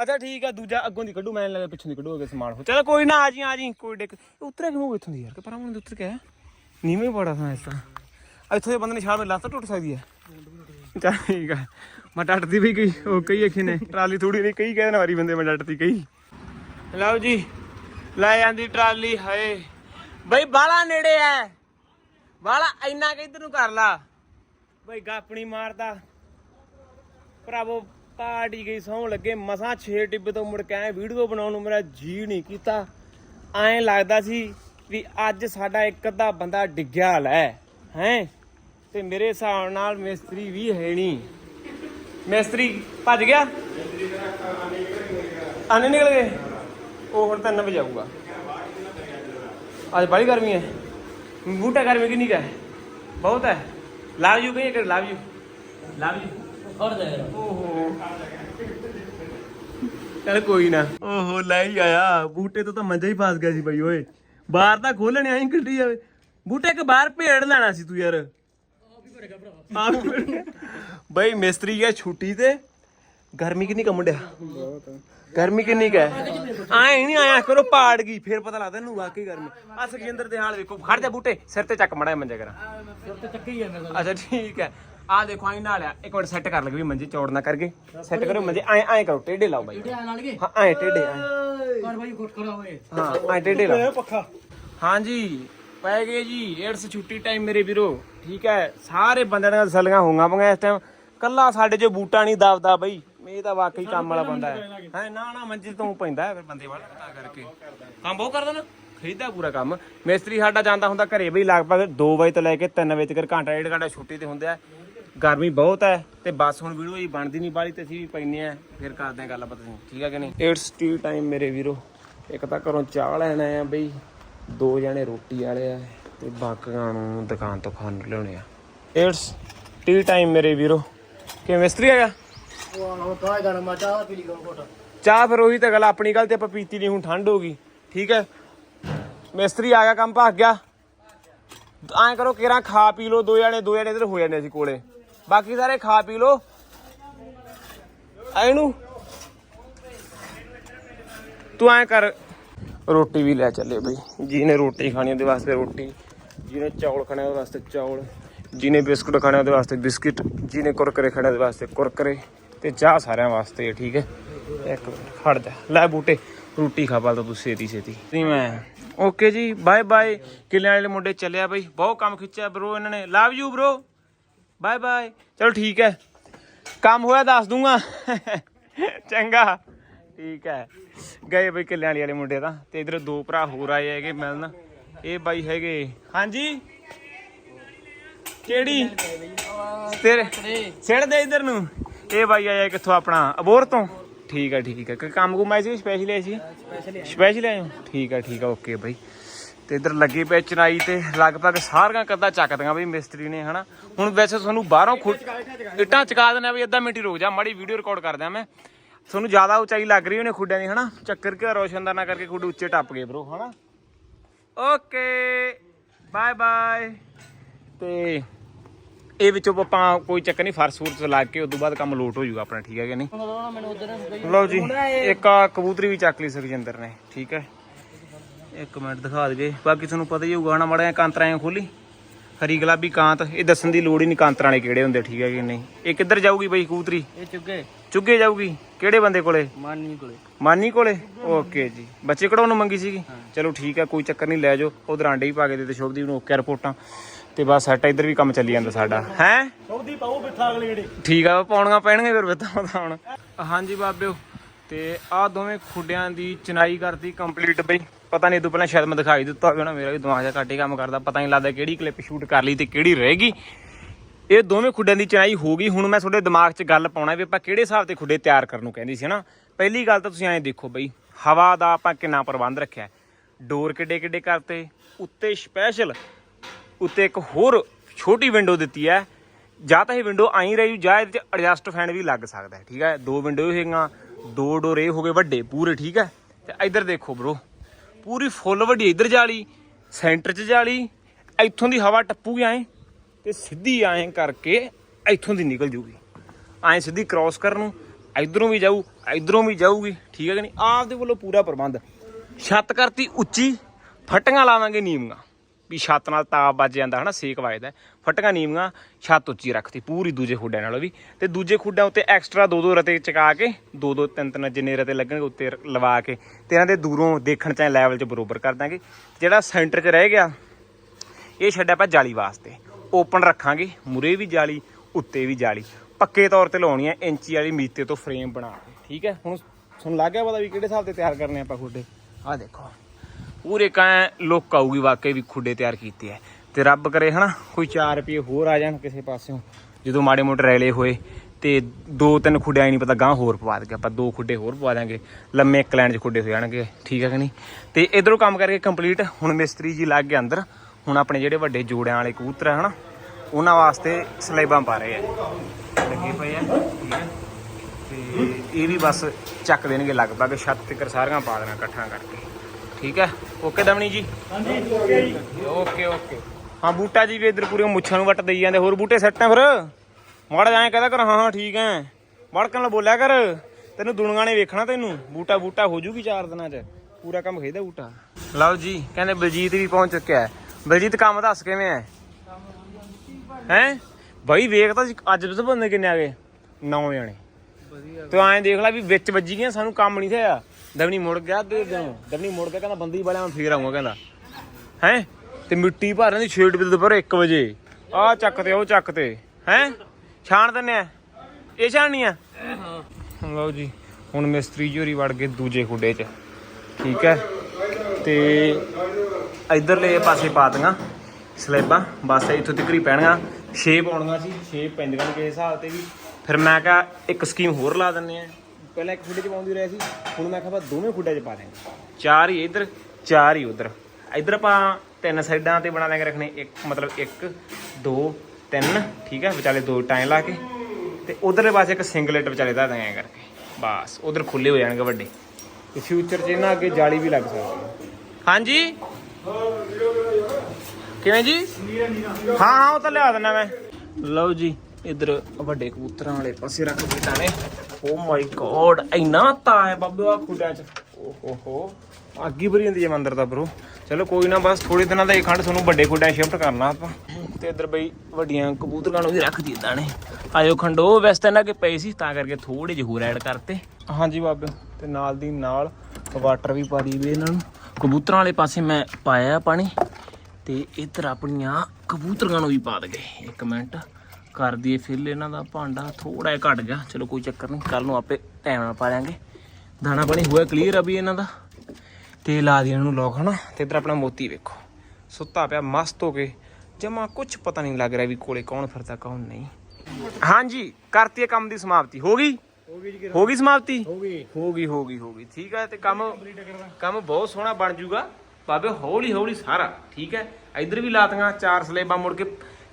ਅੱਛਾ ਠੀਕ ਆ, ਦੂਜਾ ਅੱਗੋਂ ਦੀ ਕੱਢੂ, ਮੈਂ ਲੱਗਾ ਪਿੱਛੋਂ ਦੀ ਕੱਢੂ, ਅਗੇ ਸਮਾਨ ਹੋ ਚਲ ਕੋਈ ਨਾ, ਆ ਜੀ ਆ ਜੀ, ਕੋਈ ਡਿੱਕ ਉਤਰਿਆ ਕਿਉਂ ਇੱਥੋਂ ਦੀ ਯਾਰ? ਕਿ ਪਰਾਂ ਮੈਨੂੰ ਉਤਰ ਕੇ ਆਇਆ? ਨੀਵੇਂ ਬੜਾ ਥਾਂ ਇਸ ਤਾਂ ਇੱਥੋਂ ਦੇ ਬੰਦੇ ਨੇ ਛਾਲ ਮੇ ਲੱਤ ਟੁੱਟ ਸਕਦੀ ਹੈ। ਚੱਲ ਠੀਕ ਆ। ਮੈਂ ਡੱਟਦੀ ਵੀ ਗਈ ਉਹ ਕਈ ਅੱਖੀ ਨੇ। ਟਰਾਲੀ ਥੋੜੀ ਨਹੀਂ, ਕਈ ਕਹਿੰਦੇ ਵਾਰੀ ਬੰਦੇ ਮੈਂ ਡੱਟਦੀ ਕਈ। ਲਓ ਜੀ, ਲੈ ਜਾਂਦੀ ਟਰਾਲੀ, ਹਾਏ। ਬਈ ਬਾਲਾ ਨੇੜੇ ਐ। ਬਾਲਾ ਇੰਨਾ ਕਿ ਇੱਧਰ ਨੂੰ ਕਰ ਲਾ। ਬਈ ਗਾਪਣੀ ਮਾਰਦਾ। ਭਰਾਵੋ ਪਾੜੀ ਗਈ ਸੌਂ ਲੱਗੇ, ਮਸਾਂ 6 ਟਿੱਬੇ ਤੋਂ ਮੁੜ ਕੇ ਆਏ, ਵੀਡੀਓ ਬਣਾਉਣ ਨੂੰ ਮੇਰਾ ਜੀ ਨਹੀਂ ਕੀਤਾ। ਐਂ ਲੱਗਦਾ ਸੀ ਵੀ ਅੱਜ ਸਾਡਾ ਇੱਕ ਅੱਧਾ ਬੰਦਾ ਡਿੱਗਿਆ ਲੈ, ਹੈ? ਤੇ ਮੇਰੇ ਹਿਸਾਬ ਨਾਲ ਮਿਸਤਰੀ ਵੀ ਹੈ ਨਹੀਂ। ਮਿਸਤਰੀ ਭੱਜ ਗਿਆ? ਆਨੇ ਨਿਕਲ ਗਏ। ਉਹ ਹੁਣ 3 ਵਜੇ ਆਊਗਾ। ਅੱਜ ਬੜੀ ਗਰਮੀ ਹੈ। ਬੂਟਾ ਗਰਮੀ ਕਿੰਨੀ ਕਾ ਹੈ? ਬਹੁਤ ਹੈ। ਲਵ ਯੂ ਕਹੀਏ ਕਰ ਲਵ ਯੂ ਲਵ ਯੂ ਖੜ ਕੋਈ ਨਾ। ਓਹੋ ਲੈ ਹੀ ਆਇਆ। ਬੂਟੇ ਤੋਂ ਤਾਂ ਮੰਜਾ ਹੀ ਫਸ ਗਿਆ ਸੀ ਬਈ ਓਏ। ਬਾਹਰ ਤਾਂ ਖੋਲਣੇ ਆਈ ਕੱਢੀ ਜਾਵੇ ਬੂਟੇ ਕੇ ਬਾਹਰ ਭੇੜ ਲੈਣਾ ਸੀ ਤੂੰ ਯਾਰ। ਆਪ ਮਿਸਤਰੀ ਹੈ ਛੁੱਟੀ ਤੇ। ਗਰਮੀ ਕਿੰਨੀ ਕਮ ਮੁੰਡਿਆ? ਗਰਮੀ ਕਿੰਨੀ ਕੈ? ਆਏ ਨਹੀਂ ਆਇਆ ਕਰੋ ਪਾੜ ਗਈ ਫਿਰ ਪਤਾ ਲੱਗਦਾ ਇਹਨੂੰ ਵਾਕਈ ਗਰਮੀ। ਆ ਸੁਖਿੰਦਰ ਦੇ ਹਾਲ ਵੇਖੋ। ਖੜ ਜਾ ਬੂਟੇ ਸਿਰ ਤੇ ਚੱਕ ਮੜਾ ਮੰਜਾ ਕਰਾਂ। ਸਿਰ ਤੇ ਚੱਕੀ ਜਾਂਦਾ। ਅੱਛਾ ਠੀਕ ਹੈ। ਆ ਦੇਖੋ ਆਈ ਨਾਲ ਆ। ਇੱਕ ਮਿੰਟ ਸੈੱਟ ਕਰ ਲਗੇ ਵੀ ਮੰਜੇ ਚੌੜ ਨਾ ਕਰਕੇ। ਸੈੱਟ ਕਰੋ ਮੰਜੇ। ਐ ਐ ਕਰੋ ਟੇਢੇ ਲਾਓ ਬਾਈ। ਹਾਂ ਐ ਟੇਢੇ ਐ। ਪਰ ਬਾਈ ਖੁੱਟ ਖੜਾ ਹੋਏ। ਹਾਂ ਐ ਟੇਢੇ ਲਾਓ। ਪੱਖਾ। ਹਾਂਜੀ ਪੈ ਗਏ ਜੀ। ਏਡਸ ਛੁੱਟੀ ਟਾਈਮ ਮੇਰੇ ਵੀਰੋ। ਠੀਕ ਹੈ ਸਾਰੇ ਬੰਦਿਆਂ ਦੀਆਂ ਸਲੀਆਂ ਹੋਗਾਵਾਂਗੇ ਇਸ ਟਾਈਮ ਕੱਲਾ ਸਾਡੇ ਚ ਬੂਟਾ ਨਹੀਂ ਦਬਦਾ ਬਈ। ਇਹ ਤਾਂ ਵਾਕਈ ਕੰਮ ਵਾਲਾ ਬੰਦਾ ਹੈ। ਹੈ ਨਾ ਨਾ ਮੰਜ਼ਿਲ ਤੋਂ ਪੈਂਦਾ ਫਿਰ ਬੰਦੇ ਵਾਲਾ ਤਾਂ ਕਰਕੇ। ਕੰਮ ਬਹੁਤ ਕਰਦਾ ਨਾ। ਖਰੀਦਾ ਪੂਰਾ ਕੰਮ। ਮਿਸਤਰੀ ਸਾਡਾ ਜਾਂਦਾ ਹੁੰਦਾ ਘਰੇ ਬਈ ਲਗਭਗ 2 ਵਜੇ ਤੋਂ ਲੈ ਕੇ 3 ਵਜੇ ਤੱਕ ਘੰਟਾ ਡੇਢ ਘੰਟਾ ਛੁੱਟੀ ਤੇ ਹੁੰਦੇ ਆ। ਗਰਮੀ ਬਹੁਤ ਹੈ ਤੇ ਬਸ ਹੁਣ ਵੀਡੀਓ ਜੀ ਬਣਦੀ ਨਹੀਂ ਬਾਲੀ ਤੇ ਅਸੀਂ ਵੀ ਪੈਨੇ ਆ ਫਿਰ ਕਰਦੇ ਆ ਗੱਲਬਾਤ ਅਸੀਂ। ਠੀਕ ਹੈ ਕਿ ਨਹੀਂ? ਇਟਸ ਟੀ ਟਾਈਮ ਮੇਰੇ ਵੀਰੋ। ਇੱਕ ਤਾਂ ਘਰੋਂ ਚਾਹ ਲੈਣਾ ਆ ਬਈ। ਦੋ ਜਣੇ ਰੋਟੀ ਵਾਲੇ ਆ ਤੇ ਬਾਕੀਆਂ ਨੂੰ ਦੁਕਾਨ ਤੋਂ ਖਾਣ ਨੂੰ ਲਿਆਉਣੇ ਆ। ਇਟਸ ਟੀ ਟਾਈਮ ਮੇਰੇ ਵੀਰੋ। ਕਿ ਮਿਸਤਰੀ ਆ ਗਿਆ ਉਹ ਤਾਂ ਜਾਣਾ ਚਾਹ ਪੀ ਲਈ ਕੋਟਾ ਚਾਹ ਫਿਰ ਉਹੀ ਤਾਂ ਗੱਲ ਆਪਣੀ ਗੱਲ ਤੇ ਆਪਾਂ ਪੀਤੀ ਨਹੀਂ, ਹੁਣ ਠੰਡ ਹੋ ਗਈ। ਠੀਕ ਹੈ? ਮਿਸਤਰੀ ਆ ਗਿਆ ਕੰਮ ਭਾਗ ਗਿਆ। ਐਂ ਕਰੋ, ਕੇਰਾ ਖਾ ਪੀ ਲੋ ਦੋ ਜਣੇ ਦੋ ਜਣੇ ਇਧਰ ਹੋ ਜਾਂਦੇ ਸੀ ਕੋਲੇ। ਬਾਕੀ ਸਾਰੇ ਖਾ ਪੀ ਲੋ ਇਹਨੂੰ ਤੂੰ ਐਂ ਕਰ। ਰੋਟੀ ਵੀ ਲੈ ਚੱਲੇ ਬਈ। ਜਿਹਨੇ ਰੋਟੀ ਖਾਣੀ ਉਹਦੇ ਵਾਸਤੇ ਰੋਟੀ, ਜਿਹਨੇ ਚੌਲ ਖਾਣੇ ਉਹਦੇ ਵਾਸਤੇ ਚੌਲ, ਜਿਹਨੇ ਬਿਸਕੁਟ ਖਾਣੇ ਉਹਦੇ ਵਾਸਤੇ ਬਿਸਕੁਟ, ਜਿਹਨੇ ਕੁਰਕਰੇ ਖਾਣੇ ਉਹਦੇ ਵਾਸਤੇ ਕੁਰਕਰੇ, ਤੇ ਚਾਹ ਸਾਰਿਆਂ ਵਾਸਤੇ, ਠੀਕ ਹੈ? ਇੱਕ ਮਿੰਟ, ਖੜ ਜਾ। ਲੈ ਬੂਟੇ, ਰੋਟੀ ਖਾ ਪਾਲ ਤਾਂ ਤੂੰ ਛੇਤੀ ਛੇਤੀ। ਨਹੀਂ ਮੈਂ। ਓਕੇ ਜੀ, ਬਾਏ ਬਾਏ। ਕਿਲਿਆਂ ਵਾਲੇ ਮੁੰਡੇ ਚੱਲਿਆ ਬਈ। ਬਹੁਤ ਕੰਮ ਖਿੱਚਿਆ ਬ్రో ਇਹਨਾਂ ਨੇ। Love you bro bye bye. ਚਲੋ ਠੀਕ ਹੈ। ਕੰਮ ਹੋਇਆ ਦੱਸ ਦੂੰਗਾ। ਚੰਗਾ। ਠੀਕ ਹੈ। ਗਏ ਬਈ ਕਿੱਲਿਆਂ ਵਾਲੀ ਵਾਲੇ ਮੁੰਡੇ ਤਾਂ। ਤੇ ਇਧਰ ਦੋ ਭਰਾ ਹੋਰ ਆਏ ਹੈਗੇ ਮਿਲਣ। ਇਹ ਬਾਈ ਹੈਗੇ। ਹਾਂਜੀ। ਕਿਹੜੀ? ਤੇਰੇ ਛੇੜ ਦੇ ਇਧਰ ਨੂੰ। ਇਹ ਬਾਈ ਆਇਆ ਕਿੱਥੋਂ ਆਪਣਾ? ਅਬੋਰ ਤੋਂ। ਠੀਕ ਹੈ ਠੀਕ ਹੈ। ਕੰਮ ਕੁਮ ਆਈ ਸੀ ਸਪੈਸ਼ਲ ਆਈ ਸੀ? ਸਪੈਸ਼ਲ ਆਏ ਹੋ? ਠੀਕ ਹੈ ਠੀਕ ਹੈ। ਓਕੇ ਬਾਈ। ਤੇ ਇਧਰ ਲੱਗੀ ਪਏ ਚਨਾਈ ਤੇ ਲਗਭਗ ਸਾਰੀਆਂ ਕੱਦਾ ਚੱਕਦੀਆਂ ਬਈ ਮਿਸਤਰੀ ਨੇ ਹਨਾ? ਹੁਣ ਵੈਸੇ ਤੁਹਾਨੂੰ ਬਾਹਰੋਂ ਇੱਟਾਂ ਚਕਾ ਦੇਣਾ ਵੀ ਅੱਧਾ ਮਿੰਟ ਹੀ ਮਾੜੀ ਵੀਡੀਓ ਰਿਕਾਰਡ ਕਰਦਾ ਮੈਂ। ਤੁਹਾਨੂੰ ਜ਼ਿਆਦਾ ਉਚਾਈ ਲੱਗ ਰਹੀ ਉਹਨੇ ਖੁੱਡਿਆਂ ਦੀ ਹਨਾ? ਚੱਕਰ ਕੇ ਰੋਸ਼ਨਦਾਨਾ ਕਰਕੇ ਖੁੱਡ ਉੱਚੇ ਟੱਪ ਗਏ ਬ్రో ਹਨਾ? ਓਕੇ ਬਾਏ ਬਾਏ ਤੇ ਇਹ ਵਿੱਚੋਂ ਆਪਾਂ ਕੋਈ ਚੱਕਰ ਨਹੀਂ ਫਰਸ ਫੁਰਸ ਲਾ ਕੇ ਉਦੋਂ ਬਾਅਦ ਕੰਮ ਲੋਟ ਹੋ ਜਾਊਗਾ ਆਪਣਾ ਠੀਕ ਹੈ ਕਿ ਨਹੀਂ? ਲਓ ਜੀ ਇੱਕ ਕਬੂਤਰੀ ਵੀ ਚੱਕ ਲਈ ਸੁਖਜਿੰਦਰ ਨੇ ਠੀਕ ਹੈ? ਇੱਕ ਮਿੰਟ ਦਿਖਾ ਦਈਏ। ਬਾਕੀ ਤੁਹਾਨੂੰ ਪਤਾ ਹੀ ਹੋਊਗਾ ਨਾ ਮੜਿਆ ਕਾਂਤਰਾਂ ਖੋਲੀ ਹਰੀ ਗੁਲਾਬੀ ਕਾਂਤ ਇਹ ਦੱਸਣ ਦੀ ਲੋੜ ਹੀ ਨਹੀਂ ਕਾਂਤਰਾਂ ਵਾਲੇ ਕਿਹੜੇ ਹੁੰਦੇ ਠੀਕ ਹੈ ਕਿ ਨਹੀਂ? ਇਹ ਕਿੱਧਰ ਜਾਊਗੀ ਬਈ ਕੂਤਰੀ? ਇਹ ਚੁੱਗੇ। ਚੁੱਗੇ ਜਾਊਗੀ? ਕਿਹੜੇ ਬੰਦੇ ਕੋਲੇ? ਮਾਨੀ ਕੋਲੇ। ਮਾਨੀ ਕੋਲੇ? ਓਕੇ ਜੀ। ਬੱਚੇ ਕਢਾਉਣ ਨੂੰ ਮੰਗੀ ਸੀਗੀ? ਚਲੋ ਠੀਕ ਹੈ ਕੋਈ ਚੱਕਰ ਨਹੀਂ ਲੈ ਜਾਓ। ਉਧਰ ਆਂਡੇ ਹੀ ਪਾ ਕੇ ਦੇ ਤੇ ਸ਼ੋਭਦੀਪ ਨੂੰ ਓਕੇ ਰਿਪੋਰਟਾਂ। ਤੇ ਬਸ ਸਾਡਾ ਇੱਧਰ ਵੀ ਕੰਮ ਚੱਲੀ ਜਾਂਦਾ ਸਾਡਾ। ਹੈ? ਸ਼ੋਭਦੀਪ ਆਉ ਬਿੱਠਾ ਅਗਲੇ ਜਿਹੜੇ ਠੀਕ ਆ ਪਾਉਣੀਆਂ ਪੈਣਗੇ ਫਿਰ ਬਿੱਠਾ ਤਾਂ ਹਾਂਜੀ ਬਾਬਿਓ ਤੇ ਆਹ ਦੋਵੇਂ ਖੁੱਡਿਆਂ ਦੀ ਚਨਾਈ ਕਰਤੀ ਕੰਪਲੀਟ ਬਈ। ਪਤਾ ਨਹੀਂ, ਇਹ ਤੋਂ ਪਹਿਲਾਂ ਸ਼ਾਇਦ ਮੈਂ ਦਿਖਾਈ ਦਿੱਤਾ ਹੋਵੇ ਨਾ, ਮੇਰਾ ਵੀ ਦਿਮਾਗ ਜਿਹਾ ਘੱਟ ਹੀ ਕੰਮ ਕਰਦਾ। ਪਤਾ ਨਹੀਂ ਲੱਗਦਾ ਕਿਹੜੀ ਕਲਿੱਪ ਸ਼ੂਟ ਕਰ ਲਈ ਤੇ ਕਿਹੜੀ ਰਹੇਗੀ ਇਹ ਦੋਵੇਂ ਖੁੱਡਿਆਂ ਦੀ ਚਨਾਈ ਹੋ ਗਈ। ਹੁਣ ਮੈਂ ਤੁਹਾਡੇ ਦਿਮਾਗ 'ਚ ਗੱਲ ਪਾਉਣਾ ਵੀ ਆਪਾਂ ਕਿਹੜੇ ਹਿਸਾਬ ਤੇ ਖੁੱਡੇ ਤਿਆਰ ਕਰਨ ਨੂੰ ਕਹਿੰਦੀ ਸੀ ਨਾ ਪਹਿਲੀ ਗੱਲ ਤਾਂ ਤੁਸੀਂ ਐਂ ਦੇਖੋ ਬਈ, ਹਵਾ ਦਾ ਆਪਾਂ ਕਿੰਨਾ ਪ੍ਰਬੰਧ ਰੱਖਿਆ। ਡੋਰ ਕਿੱਡੇ ਕਿੱਡੇ ਕਰਤੇ, ਉੱਤੇ ਸਪੈਸ਼ਲ ਉੱਤੇ ਇੱਕ ਹੋਰ ਛੋਟੀ ਵਿੰਡੋ ਦਿੱਤੀ ਹੈ। ਜਾਂ ਤਾਂ ਇਹ ਵਿੰਡੋ ਆਈ ਰਹੀ, ਜਾਂ ਇਹਦੇ 'ਚ ਐਡਜਸਟ ਫੈਨ ਵੀ ਲੱਗ ਸਕਦਾ ਹੈ, ਠੀਕ ਹੈ? ਦੋ ਵਿੰਡੋ ਹੈਗੀਆਂ ਦੋ ਡੋਰ ਇਹ ਹੋ ਗਏ ਵੱਡੇ ਪੂਰੇ, ਠੀਕ ਹੈ? ਤੇ ਇੱਧਰ ਦੇਖੋ ਬ్రో ਪੂਰੀ ਫੁੱਲ ਵੱਡੀ, ਇੱਧਰ ਜਾਲੀ ਸੈਂਟਰ 'ਚ ਜਾਲੀ ਇੱਥੋਂ ਦੀ ਹਵਾ ਟੱਪੂਗੀ ਐਂ ਤੇ ਸਿੱਧੀ ਐਂ ਕਰਕੇ ਇੱਥੋਂ ਦੀ ਨਿਕਲ ਜੂਗੀ। ਐਂ ਸਿੱਧੀ ਕ੍ਰਾਸ ਕਰਨ ਨੂੰ, ਇਧਰੋਂ ਵੀ ਜਾਊ, ਇਧਰੋਂ ਵੀ ਜਾਊਗੀ, ਠੀਕ ਹੈ ਕਿ ਨਹੀਂ? ਆਪਦੇ ਵੱਲੋਂ ਪੂਰਾ ਪ੍ਰਬੰਧ। ਛੱਤ ਕਰਤੀ ਉੱਚੀ, ਫਟੀਆਂ ਲਾਵਾਂਗੇ ਨੀਵੀਆਂ। ਵੀ ਛੱਤ ਨਾਲ ਤਾਪ ਵੱਜ ਜਾਂਦਾ ਹਨਾ, ਸੇਕ ਵੱਜਦਾ ਫਟੀਆਂ ਨੀਵੀਆਂ, ਛੱਤ ਉੱਚੀ ਰੱਖਤੀ, ਪੂਰੀ ਦੂਜੇ ਖੁੱਡਿਆਂ ਨਾਲੋਂ ਵੀ। ਤੇ ਦੂਜੇ ਖੁੱਡਾਂ ਉੱਤੇ ਐਕਸਟਰਾ ਦੋ ਦੋ ਰਤੇ ਚਕਾ ਕੇ ਦੋ ਦੋ ਤਿੰਨ ਤਿੰਨ ਜਿੰਨੇ ਰਤੇ ਲੱਗਣਗੇ ਉੱਤੇ ਲਵਾ ਕੇ ਤੇ ਇਹਨਾਂ ਦੇ ਦੂਰੋਂ ਦੇਖਣ ਚ ਲੈਵਲ ਚ ਬਰੋਬਰ ਕਰ ਦਾਂਗੇ। ਜਿਹੜਾ ਸੈਂਟਰ 'ਚ ਰਹਿ ਗਿਆ, ਇਹ ਛੱਡਿਆ ਆਪਾਂ ਜਾਲੀ ਵਾਸਤੇ। ਓਪਨ ਰੱਖਾਂਗੇ, ਮੁਰੇ ਵੀ ਜਾਲੀ, ਉੱਤੇ ਵੀ ਜਾਲੀ। ਪੱਕੇ ਤੌਰ ਤੇ ਲਾਉਣੀ ਹੈ, ਇੰਚੀ ਵਾਲੀ ਮੀਤੇ ਤੋਂ ਫਰੇਮ ਬਣਾ ਕੇ, ਠੀਕ ਹੈ? ਹੁਣ ਤੁਹਾਨੂੰ ਲੱਗ ਗਿਆ ਪਤਾ ਵੀ ਕਿਹੜੇ ਹਿਸਾਬ ਤੇ ਤਿਆਰ ਕਰਨੇ ਆਪਾਂ ਖੁੱਡੇ? ਆਹ ਦੇਖੋ। ਪੂਰੇ ਕੈਂ ਲੁੱਕ ਆਊਗੀ ਵਾਕਈ ਵੀ ਖੁੱਡੇ ਤਿਆਰ ਕੀਤੇ ਐ ਤੇ ਰੱਬ ਕਰੇ ਹਨਾ, ਕੋਈ 4 ਰੁਪਏ ਹੋਰ ਆ ਜਾਣ ਕਿਸੇ ਪਾਸਿਓਂ, ਜਦੋਂ ਮਾੜੇ ਮੋਟੇ ਰੈਲੇ ਹੋਏ, ਤੇ ਦੋ ਤਿੰਨ ਖੁੱਡੇ ਆਈ ਨਹੀਂ ਪਤਾ ਗਾਂ ਹੋਰ ਪਵਾ ਦੇਗੇ, ਆਪਾਂ ਦੋ ਖੁੱਡੇ ਹੋਰ ਪਵਾ ਦਾਂਗੇ ਲੰਮੇ ਇੱਕ ਲਾਈਨ 'ਚ ਖੁੱਡੇ ਹੋ ਜਾਣਗੇ, ਠੀਕ ਹੈ ਕਿ ਨਹੀਂ? ਤੇ ਇਧਰੋਂ ਕੰਮ ਕਰਕੇ ਕੰਪਲੀਟ ਹੁਣ ਮਿਸਤਰੀ ਜੀ ਲੱਗ ਗਏ ਅੰਦਰ, ਹੁਣ ਆਪਣੇ ਜਿਹੜੇ ਵੱਡੇ ਜੋੜਿਆਂ ਵਾਲੇ ਕਬੂਤਰ ਹੈ ਹਨਾ, ਉਹਨਾਂ ਵਾਸਤੇ ਸਲੇਬਾਂ ਪਾ ਰਹੇ ਆ। ਲੱਗੇ ਪਏ ਆ, ਠੀਕ ਹੈ ਤੇ ਇਹ ਵੀ ਬਸ ਚੱਕ ਦੇਣਗੇ, ਲਗਭਗ ਛੱਤ ਤੇ ਸਾਰੀਆਂ ਪਾ ਦੇਣਾ ਇਕੱਠਾ ਕਰਕੇ। ਠੀਕ ਹੈ? ਓਕੇ ਦਮਣੀ ਜੀ? ਹਾਂਜੀ ਓਕੇ ਜੀ ਓਕੇ। ਓਕੇ ਹਾਂ ਬੂਟਾ ਜੀ ਵੀ ਇਧਰ ਪੂਰੀਆਂ ਮੁੱਛਾਂ ਨੂੰ ਵੱਟ ਦੇਈ ਜਾਂਦੇ। ਹੋਰ ਬੂਟੇ ਸੈੱਟ ਆ ਫਿਰ? ਮਾੜਾ ਜਾਏ ਕਹਦਾ ਕਰ। ਹਾਂ ਹਾਂ ਠੀਕ ਹੈ। ਵੜਕਣ ਲਾ ਬੋਲਿਆ ਕਰ। ਤੈਨੂੰ ਦੁਨੀਆਂ ਨੇ ਵੇਖਣਾ ਤੈਨੂੰ। ਬੂਟਾ ਬੂਟਾ ਹੋ ਜੂਗੀ ਚਾਰ ਦਿਨਾਂ 'ਚ। ਪੂਰਾ ਕੰਮ ਖੇਦਾ ਬੂਟਾ। ਲਓ ਜੀ ਕਹਿੰਦੇ ਬਲਜੀਤ ਵੀ ਪਹੁੰਚ ਚੁੱਕਿਆ ਹੈ। ਬਲਜੀਤ ਕੰਮ ਦੱਸ ਕਿਵੇਂ ਹੈ? ਹੈ? ਬਾਈ ਵੇਖ ਤਾਂ ਅੱਜ ਤੁਸੀਂ ਬੰਦੇ ਕਿੰਨੇ ਆ ਗਏ? 9 ਜਣੇ। ਤੇ ਐਂ ਦੇਖ ਲੈ ਵੀ ਵਿੱਚ ਵੱਜੀ ਗਈਆਂ ਸਾਨੂੰ ਕੰਮ ਨਹੀਂ ਥਿਆ। ਦਵਣੀ ਮੁੜ ਗਿਆ ਤੇ ਦਿਨੋਂ ਮੁੜ ਗਿਆ, ਕਹਿੰਦਾ ਬੰਦੀ ਵਾਲਿਆਂ ਨੂੰ ਫੇਰ ਆਉਂਗਾ ਕਹਿੰਦਾ। ਹੈ? ਤੇ ਮਿੱਟੀ ਭਰਨ ਦੀ ਛੇੜ ਬਿੱਲ ਦੁਪਹਿਰ 1 ਵਜੇ। ਆ ਚੱਕ ਤੇ, ਉਹ ਚੱਕ ਤੇ। ਹੈ? ਛਾਣ ਦਿੰਨੇ ਆ। ਇਹ ਛਾਣਨੀ ਆ ਲਓ ਜੀ, ਹੁਣ ਮਿਸਤਰੀ ਜੋਰੀ ਵੜ ਗਏ ਦੂਜੇ ਖੁੱਡੇ 'ਚ। ਠੀਕ ਹੈ? ਤੇ ਇਧਰਲੇ ਪਾਸੇ ਪਾ ਦੀਆਂ ਸਲੇਬਾਂ। ਬਸ ਇੱਥੋਂ ਤੱਕ ਹੀ ਪੈਣੀਆਂ। 6 ਪਾਉਣੀਆਂ ਸੀ 6 ਪੈਂਦੀਆਂ ਨੇ ਕਿਸੇ ਹਿਸਾਬ ਤੇ ਵੀ। ਫਿਰ ਮੈਂ ਕਿਹਾ, ਇੱਕ ਸਕੀਮ ਹੋਰ ਲਾ ਦਿੰਨੇ ਆ। ਪਹਿਲਾਂ ਇੱਕ ਖੁੱਡੇ 'ਚ ਪਾਉਂਦੀ ਰਹੀ ਸੀ ਹੁਣ ਮੈਂ ਕਿਹਾ ਬਸ ਦੋਵੇਂ ਖੁੱਡਿਆਂ 'ਚ ਪਾ ਦਾਂਗੇ ਚਾਰ ਹੀ ਇੱਧਰ ਚਾਰ ਹੀ ਉੱਧਰ। ਇੱਧਰ ਆਪਾਂ ਤਿੰਨ ਸਾਈਡਾਂ ਤੇ ਬਣਾ ਦਾਂਗੇ ਰੱਖਣੇ ਇੱਕ ਮਤਲਬ 1 2 3 ਠੀਕ ਹੈ ਵਿਚਾਲੇ ਦੋ ਟਾਈਂ ਲਾ ਕੇ। ਤੇ ਉਧਰਲੇ ਪਾਸੇ ਇੱਕ ਸਿੰਗਲੇਟ ਵਿਚਾਲੇ ਦਾ ਦਾਂਗੇ ਕਰਕੇ। ਬਸ ਉਧਰ ਖੁੱਲੇ ਹੋ ਜਾਣਗੇ ਵੱਡੇ। ਤੇ ਫਿਊਚਰ 'ਚ ਇਹਨਾਂ ਅੱਗੇ ਜਾਲੀ ਵੀ ਲੱਗ ਸਕਦੀ ਹੈ। ਹਾਂਜੀ? ਕਿਵੇਂ ਜੀ? ਹਾਂ ਹਾਂ ਉਹ ਤਾਂ ਲਿਆ ਦਿੰਦਾ ਮੈਂ। ਲਓ ਜੀ ਇਧਰ ਵੱਡੇ ਕਬੂਤਰਾਂ ਵਾਲੇ ਪਾਸੇ ਰੱਖ ਦਿੱਤਾ ਨੇ। ਓ ਮਾਈ ਗੋਡ ਇੰਨਾ ਤਾ ਹੈ ਬਾਬੇ ਆ ਖੁੱਡਿਆਂ 'ਚ। ਓ ਹੋ ਹੋ ਅੱਗ ਭਰੀ ਜਾਂਦੀ ਹੈ ਮੰਦਰ ਦਾ ਬਰੋ ਚਲੋ ਕੋਈ ਨਾ ਬਸ ਥੋੜੇ ਦਿਨਾਂ ਦਾ ਇਹ ਖੰਡ ਤੁਹਾਨੂੰ ਵੱਡੇ ਖੁੱਡਿਆਂ ਸ਼ਿਫਟ ਕਰਨਾ ਆਪਾਂ। ਤੇ ਇਧਰ ਬਈ ਵੱਡੀਆਂ ਕਬੂਤਰਾਂ ਨੂੰ ਵੀ ਰੱਖ ਦਿੱਤਾ ਨੇ। ਆਇਓ ਖੰਡੋ ਵੈਸੇ ਤਾਂ ਇਹਨਾਂ ਕੇ ਪਏ ਸੀ ਤਾਂ ਕਰਕੇ ਥੋੜੇ ਜਿਹੇ ਹੋਰ ਐਡ ਕਰਤੇ। ਹਾਂਜੀ ਬਾਬੇ ਤੇ ਨਾਲ ਦੀ ਨਾਲ ਵਾਟਰ ਵੀ ਪਾ ਦੀ ਵੀ ਇਹਨਾਂ ਨੂੰ। ਕਬੂਤਰਾਂ ਵਾਲੇ ਪਾਸੇ ਮੈਂ ਪਾਇਆ ਪਾਣੀ ਤੇ ਇੱਧਰ ਆਪਣੀਆਂ ਕਬੂਤਰੀਆਂ ਨੂੰ ਵੀ ਪਾ ਦਗੇ। ਇੱਕ ਮਿੰਟ। ਕਰ ਦਈਏ ਫਿਲ ਇਹਨਾਂ ਦਾ ਭਾਂਡਾ ਥੋੜਾ ਜਿਹਾ ਘਟ ਗਿਆ। ਚਲੋ ਕੋਈ ਚੱਕਰ ਨਹੀਂ ਕੱਲ ਨੂੰ ਆਪੇ ਟਾਈਮ ਨਾਲ ਪਾ ਲਾਂਗੇ ਦਾਣਾ ਪਾਣੀ ਹੋਇਆ ਕਲੀਅਰ ਆ ਵੀ ਇਹਨਾਂ ਦਾ। ਤੇ ਲਾ ਦੀ ਇਹਨਾਂ ਨੂੰ ਲੋਕ ਹਨਾ? ਤੇ ਇੱਧਰ ਆਪਣਾ ਮੋਤੀ ਵੇਖੋ। ਸੁੱਤਾ ਪਿਆ ਮਸਤ ਹੋ ਕੇ। ਜਮਾ ਕੁਝ ਪਤਾ ਨਹੀਂ ਲੱਗ ਰਿਹਾ ਵੀ ਕੋਲੇ ਕੌਣ ਫਿਰਦਾ ਕੌਣ ਨਹੀਂ। ਹਾਂਜੀ ਕਰਤੀ ਹੈ ਕੰਮ ਦੀ ਸਮਾਪਤੀ। ਹੋ ਗਈ? ਹੋ ਗਈ ਸਮਾਪਤੀ? ਹੋ ਗਈ। ਹੋ ਗਈ ਹੋ ਗਈ ਹੋ ਗਈ। ਠੀਕ ਹੈ ਤੇ ਕੰਮ ਕੰਮ ਬਹੁਤ ਸੋਹਣਾ ਬਣ ਜੂਗਾ। ਬਾਬੇ ਹੌਲੀ ਹੌਲੀ ਸਾਰਾ। ਠੀਕ ਹੈ? ਇਧਰ ਵੀ ਲਾਤੀਆਂ ਚਾਰ ਸਲੇਬਾਂ ਮੁੜ ਕੇ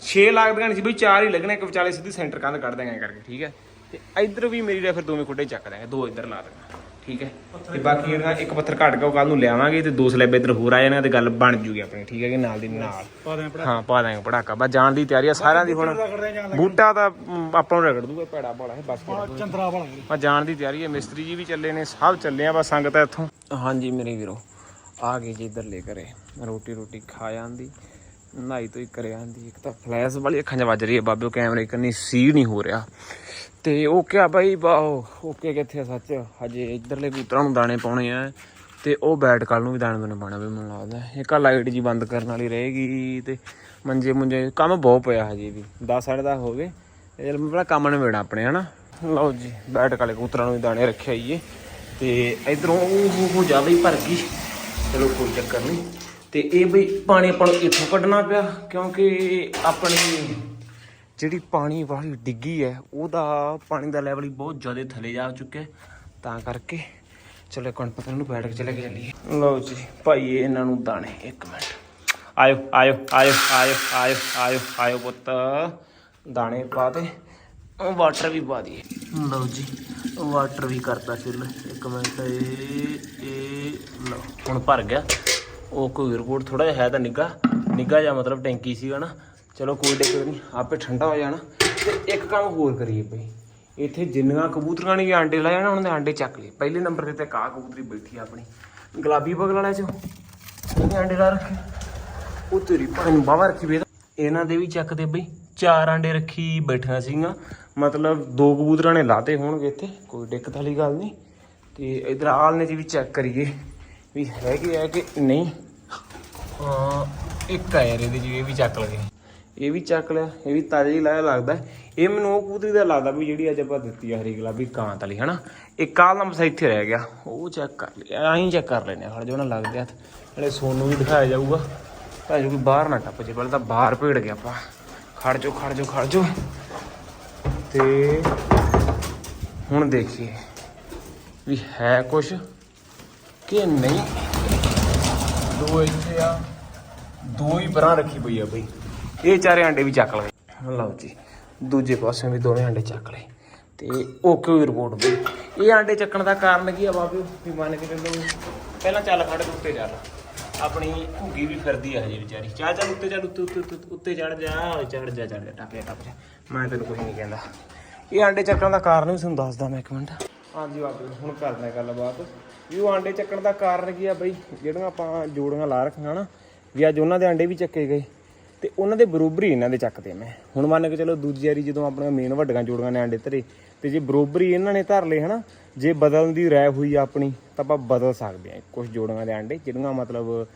6 ਲੱਗਦੀਆਂ ਨਹੀਂ ਸੀ ਬਈ ਚਾਰ ਹੀ ਲੱਗਣੇ ਇੱਕ ਵਿਚਾਲੇ ਸਿੱਧੀ ਸੈਂਟਰ ਕੰਧ ਕੱਢ ਦਾਂਗੇ ਕਰਕੇ ਠੀਕ ਹੈ? ਤੇ ਇਧਰ ਵੀ ਮੇਰੀ ਰੇ ਫਿਰ ਦੋਵੇਂ ਖੁੱਡੇ ਚੱਕ ਦਾਂਗੇ ਦੋ ਇਧਰ ਲਾ ਦਾਂਗੇ ਠੀਕ ਹੈ? ਤੇ ਬਾਕੀ ਇਹਨਾਂ ਇੱਕ ਪੱਥਰ ਘੱਟ ਗਿਆ ਉਹ ਕੱਲ ਨੂੰ ਲਿਆਵਾਂਗੇ ਤੇ ਦੋ ਸਲੇਬ ਇਧਰ ਹੋਰ ਆ ਜਾਣਗੇ ਤੇ ਗੱਲ ਬਣ ਜੂਗੀ ਆਪਣੀ ਠੀਕ ਹੈ ਕਿ ਨਾਲ ਦੀ ਨਾਲ? ਹਾਂ ਪਾ ਦਾਂਗੇ ਪੜਾਕਾ ਬਸ ਜਾਣ ਦੀ ਤਿਆਰੀ ਆ ਸਾਰਿਆਂ ਦੀ ਹੁਣ ਬੂਟਾ ਤਾਂ ਆਪਾਂ ਨੂੰ ਰਗੜ ਦੂਗਾ ਭੈੜਾ ਬਾਲਾ ਹੈ ਬਸ ਚੰਦਰਾ ਬਣਾ ਆ ਜਾਣ ਦੀ ਤਿਆਰੀ ਹੈ ਮਿਸਤਰੀ ਜੀ ਵੀ ਚੱਲੇ ਨੇ ਸਭ ਚੱਲੇ ਆ ਬਸ ਸੰਗਤ ਹੈ ਇੱਥੋਂ। ਹਾਂਜੀ ਮੇਰੇ ਵੀਰੋ ਆ ਗਏ ਜੀ ਇੱਧਰ ਲੈ ਕਰੇ ਰੋਟੀ ਰੋਟੀ ਖਾ ਜਾਂਦੀ। ਨਹਾਈ ਤੋਂ ਹੀ ਕਰਿਆ ਹੁੰਦੀ ਇੱਕ ਤਾਂ ਫਲੈਸ਼ ਵਾਲੀ ਅੱਖਾਂ 'ਚ ਵੱਜ ਰਹੀ ਹੈ ਬਾਬਿਓ ਕੈਮਰੇ ਕੰਨੀ ਸੀ ਨਹੀਂ ਹੋ ਰਿਹਾ। ਤੇ ਉਹ ਕਿਹਾ ਬਾਈ, ਵਾਹ ਓਕੇ ਕਿੱਥੇ ਆ ਸੱਚ, ਹਜੇ ਇੱਧਰਲੇ ਕੂਤਰਾਂ ਨੂੰ ਦਾਣੇ ਪਾਉਣੇ ਆ, ਤੇ ਉਹ ਬੈਟ ਕੱਲ ਨੂੰ ਵੀ ਦਾਣੇ ਦੋਨੇ ਪਾਣਾ ਵੀ ਮੈਨੂੰ ਲੱਗਦਾ ਇੱਕ ਆ ਲਾਈਟ ਜੀ ਬੰਦ ਕਰਨ ਵਾਲੀ ਰਹੇਗੀ, ਤੇ ਮੰਜੇ ਮੁੰਜੇ ਕੰਮ ਬਹੁਤ ਪਿਆ ਹਜੇ ਵੀ 10 ਸਾਢੇ ਦਸ ਹੋ ਗਏ। ਤੇ ਚਲ ਕੰਮ ਨਿਬੇੜਾ ਆਪਣੇ, ਹਨਾ? ਲਓ ਜੀ ਬੈਟ ਕਾਲੇ ਕੂਤਰਾਂ ਨੂੰ ਵੀ ਦਾਣੇ ਰੱਖਿਆ ਈਏ ਤੇ ਇਧਰੋਂ ਉਹ ਹੋ ਜਾਵੇ ਹੀ ਭਰ ਗਈ। ਚਲੋ ਕੋਈ ਚੱਕਰ ਨਹੀਂ। ਤੇ ਇਹ ਬਈ ਪਾਣੀ ਆਪਾਂ ਨੂੰ ਇੱਥੋਂ ਕੱਢਣਾ ਪਿਆ, ਕਿਉਂਕਿ ਆਪਣੀ ਜਿਹੜੀ ਪਾਣੀ ਵਾਲੀ ਡਿੱਗੀ ਹੈ, ਉਹਦਾ ਪਾਣੀ ਦਾ ਲੈਵਲ ਹੀ ਬਹੁਤ ਜ਼ਿਆਦਾ ਥੱਲੇ ਜਾ ਚੁੱਕਿਆ ਤਾਂ ਕਰਕੇ ਚਲੋ ਕੌਣ ਪਤਾ ਨੂੰ ਬੈਠ ਕੇ ਚਲੇ ਕੇ ਚੱਲੀਏ। ਲਓ ਜੀ, ਭਾਈ ਇਹਨਾਂ ਨੂੰ ਦਾਣੇ, ਇੱਕ ਮਿੰਟ। ਆਇਓ ਆਇਓ ਆਇਓ ਆਇਓ ਆਇਓ ਆਇਓ ਆਇਓ ਪੁੱਤ। ਦਾਣੇ ਪਾ ਦੇ ਵਾਟਰ ਵੀ ਪਾ ਦਈਏ। ਲਓ ਜੀ ਵਾਟਰ ਵੀ ਕਰਤਾ ਫਿਲ ਇੱਕ ਮਿੰਟ। ਇਹ ਇਹ, ਲਓ, ਹੁਣ ਭਰ ਗਿਆ। ਉਹ ਕੋਈ ਰਿਪੋਰਟ ਥੋੜਾ ਜਿਹਾ ਹੈ ਤਾਂ ਨਿੱਗਾ ਨਿੱਗਾ ਜਾਂ ਮਤਲਬ ਟੈਂਕੀ ਸੀਗਾ ਨਾ। ਚਲੋ ਕੋਈ ਦਿੱਕਤ ਨਹੀਂ, ਆਪੇ ਠੰਡਾ ਹੋ ਜਾਣਾ। ਤੇ ਇੱਕ ਕੰਮ ਹੋਰ ਕਰੀਏ ਬਈ। ਇੱਥੇ ਜਿੰਨੀਆਂ ਕਬੂਤਰਾਂ ਨੇ ਆਂਡੇ ਲਾਏ ਨਾ, ਉਹਨਾਂ ਦੇ ਆਂਡੇ ਚੱਕ ਲਏ। ਪਹਿਲੇ ਨੰਬਰ ਤੇ ਤੇ ਕਾ ਕਬੂਤਰੀ ਬੈਠੀ ਆ ਆਪਣੀ, ਗੁਲਾਬੀ ਬਗਲ ਵਾਲੇ ਚੋਂ। ਇਹਨੇ ਆਂਡੇ ਲਾ ਰੱਖੇ। ਉਹ ਤੇਰੀ ਭਾਈ ਨੂੰ ਬਾਵਾ ਰੱਖੀ ਵੇ ਇਹਨਾਂ ਦੇ ਵੀ ਚੱਕਦੇ ਬਈ। ਚਾਰ ਆਂਡੇ ਰੱਖੀ ਬੈਠੀਆਂ ਸੀਗੀਆਂ। ਮਤਲਬ ਦੋ ਕਬੂਤਰਾਂ ਨੇ ਲਾਤੇ ਹੋਣਗੇ ਇੱਥੇ। ਕੋਈ ਦਿੱਕਤ ਵਾਲੀ ਗੱਲ ਨਹੀਂ। ਤੇ ਇਧਰ ਆਲਨੇ ਚ ਵੀ ਚੈੱਕ ਕਰੀਏ। ਵੀ ਹੈਗੇ ਆ ਕਿ ਨਹੀਂ? ਹਾਂ ਇੱਕ ਆ ਯਾਰ ਇਹਦੇ ਜੀ ਇਹ ਵੀ ਚੱਕ ਲਗੇ ਇਹ ਵੀ ਚੱਕ ਲਿਆ ਇਹ ਵੀ ਤਾਜ਼ਾ ਹੀ ਲਾਇਆ ਲੱਗਦਾ। ਇਹ ਮੈਨੂੰ ਉਹ ਕਬੂਤਰੀ ਦਾ ਲੱਗਦਾ ਵੀ ਜਿਹੜੀ ਅੱਜ ਆਪਾਂ ਦਿੱਤੀ ਆ ਹਰੀ ਗੁਲਾਬੀ ਕਾਂਤ ਵਾਲੀ ਹਨਾ? ਇੱਕ ਕਾਲ ਮਸਾ ਇੱਥੇ ਰਹਿ ਗਿਆ। ਉਹ ਚੈੱਕ ਕਰ ਲਿਆ ਐਂ ਚੈੱਕ ਕਰ ਲੈਨੇ ਹੜ ਜੋ ਨਾ ਲੱਗਦੇ ਹੱਥ। ਹਲੇ ਸੋਨੂੰ ਵੀ ਦਿਖਾਇਆ ਜਾਊਗਾ। ਤਾਂ ਜੋ ਕੋਈ ਬਾਹਰ ਨਾ ਟੱਪ ਜੇ ਪਹਿਲਾਂ ਤਾਂ ਬਾਹਰ ਭੇੜ ਗਿਆ ਆਪਾਂ। ਖੜ ਜੋ ਖੜ ਜੋ ਖੜ ਜੋ ਤੇ ਹੁਣ ਦੇਖੀਏ ਵੀ ਹੈ ਕੁਛ। ਕਿ ਨਹੀਂ? ਦੋ ਇੱਥੇ ਆ, ਦੋ ਹੀ ਪਰਾਂ ਰੱਖੀ ਪਈ ਆ ਬਈ। ਇਹ ਚਾਰੇ ਆਂਡੇ ਵੀ ਚੱਕ ਲਏ। ਲਓ ਜੀ, ਦੂਜੇ ਪਾਸੇ ਵੀ ਦੋਵੇਂ ਆਂਡੇ ਚੱਕ ਲਏ। ਤੇ ਓਕੇ ਹੋਈ ਰਿਪੋਰਟ ਬਈ। ਇਹ ਆਂਡੇ ਚੱਕਣ ਦਾ ਕਾਰਨ ਕੀ ਆ ਬਾਬੂ? ਵੀ ਮੰਨ ਕੇ ਚੱਲੋ, ਪਹਿਲਾਂ ਚੱਲ ਖੜ ਕੇ ਉੱਤੇ ਚੱਲ। ਆਪਣੀ ਘੁੱਗੀ ਵੀ ਫਿਰਦੀ ਆ ਹਜੇ ਵਿਚਾਰੀ। ਚਾਹ ਚੱਲ ਉੱਤੇ ਚੱਲ, ਉੱਤੇ ਉੱਤੇ, ਉੱਤੇ- ਚੜ ਜਾ ਚੜ ਜਾ ਚੜ ਜਾ, ਟੱਪ ਜਾ ਟੱਪ ਜਾ। ਮੈਂ ਤੈਨੂੰ ਕੁਝ ਨਹੀਂ ਕਹਿੰਦਾ। ਇਹ ਆਂਡੇ ਚੱਕਣ ਦਾ ਕਾਰਨ ਵੀ ਤੁਹਾਨੂੰ ਦੱਸਦਾ ਮੈਂ ਇੱਕ ਮਿੰਟ। ਹਾਂਜੀ ਬਾਬੂ, ਹੁਣ ਕਰਦੇ ਹਾਂ ਗੱਲਬਾਤ। ਵੀ ਉਹ ਆਂਡੇ ਚੱਕਣ ਦਾ ਕਾਰਨ ਕੀ ਆ ਬਈ? ਜਿਹੜੀਆਂ ਆਪਾਂ ਜੋੜੀਆਂ ਲਾ ਰੱਖੀਆਂ ਨਾ, ਵੀ ਅੱਜ ਉਹਨਾਂ ਦੇ ਆਂਡੇ ਵੀ ਚੱਕੇ ਗਏ। ਤੇ ਉਹਨਾਂ ਦੇ ਬਰੋਬਰੀ ਇਹਨਾਂ ਦੇ ਚੱਕਦੇ ਮੈਂ। ਹੁਣ ਮੰਨ ਕੇ ਚਲੋ ਦੂਜੀ ਵਾਰੀ ਜਦੋਂ ਆਪਣੀਆਂ ਮੇਨ ਵੱਡੀਆਂ ਜੋੜੀਆਂ ਨੇ ਆਂਡੇ ਧਰੇ, ਤੇ ਜੇ ਬਰੋਬਰੀ ਇਹਨਾਂ ਨੇ ਧਰ ਲਏ ਹਨਾ, ਜੇ ਬਦਲਣ ਦੀ ਰਾਏ ਹੋਈ ਆਪਣੀ, ਤਾਂ ਆਪਾਂ ਬਦਲ ਸਕਦੇ ਆ ਕੁਝ ਜੋੜੀਆਂ ਦੇ ਆਂਡੇ, ਜਿਹੜੀਆਂ ਮਤਲਬ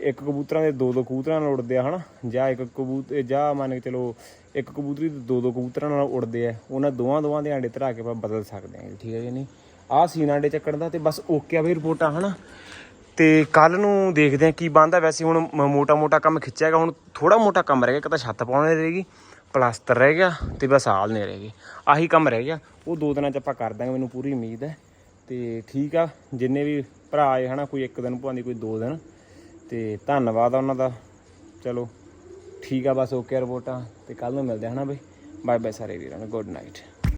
ਇੱਕ ਕਬੂਤਰਾਂ ਦੇ ਦੋ ਦੋ ਕਬੂਤਰਾਂ ਨਾਲ ਉੜਦੇ ਆ ਹਨਾ, ਜਾਂ ਇੱਕ ਕਬੂਤਰ ਜਾਂ ਮੰਨ ਕੇ ਚਲੋ ਇੱਕ ਕਬੂਤਰੀ ਦੇ ਦੋ ਦੋ ਕਬੂਤਰਾਂ ਨਾਲ ਉੜਦੇ ਆ, ਉਹਨਾਂ ਦੋਵਾਂ ਦੋਵਾਂ ਦੇ ਆਂਡੇ ਧਰਾ ਕੇ ਆਪਾਂ ਬਦਲ ਸਕਦੇ ਆ। ਠੀਕ ਹੈ ਜੀ, ਨਹੀਂ? ਆਹ ਸੀਨ ਆਂਡੇ ਚੱਕਣ ਦਾ ਤੇ ਬਸ ਓਕੇ ਆ ਬਈ ਰਿਪੋਰਟਾਂ, ਹਨਾ? ਤੇ ਕੱਲ ਨੂੰ ਦੇਖਦੇ ਆ ਕੀ ਬਣਦਾ। ਵੈਸੇ ਹੁਣ ਮੋਟਾ ਮੋਟਾ ਕੰਮ ਖਿੱਚਿਆ ਹੈਗਾ ਹੁਣ ਥੋੜਾ ਮੋਟਾ ਕੰਮ ਰਹਿ ਗਿਆ। ਇੱਕ ਤਾਂ ਛੱਤ ਪਾਉਣੇ ਰਹੇਗੀ, ਪਲਾਸਟਰ ਰਹਿ ਗਿਆ ਤੇ ਬਸ ਹਾਲ ਨਹੀਂ ਰਹਿ ਗਏ। ਆਹੀ ਕੰਮ ਰਹਿ ਗਿਆ। ਉਹ ਦੋ ਦਿਨਾਂ ਚ ਆਪਾਂ ਕਰ ਦਾਂਗੇ, ਮੈਨੂੰ ਪੂਰੀ ਉਮੀਦ ਹੈ। ਤੇ ਠੀਕ ਆ, ਜਿੰਨੇ ਵੀ ਭਰਾ ਆਏ, ਹਨਾ, ਕੋਈ ਇੱਕ ਦਿਨ ਭਾਂਦੀ ਕੋਈ ਦੋ ਦਿਨ। ਤੇ ਧੰਨਵਾਦ ਆ ਉਹਨਾਂ ਦਾ। ਚਲੋ, ਠੀਕ ਆ, ਬਸ ਓਕੇ ਰਿਪੋਰਟਾਂ। ਤੇ ਕੱਲ ਨੂੰ ਮਿਲਦੇ ਆ, ਹਨਾ ਬਈ? ਬਾਏ ਬਾਏ ਸਾਰੇ ਵੀਰਾਂ ਨੂੰ। Good night.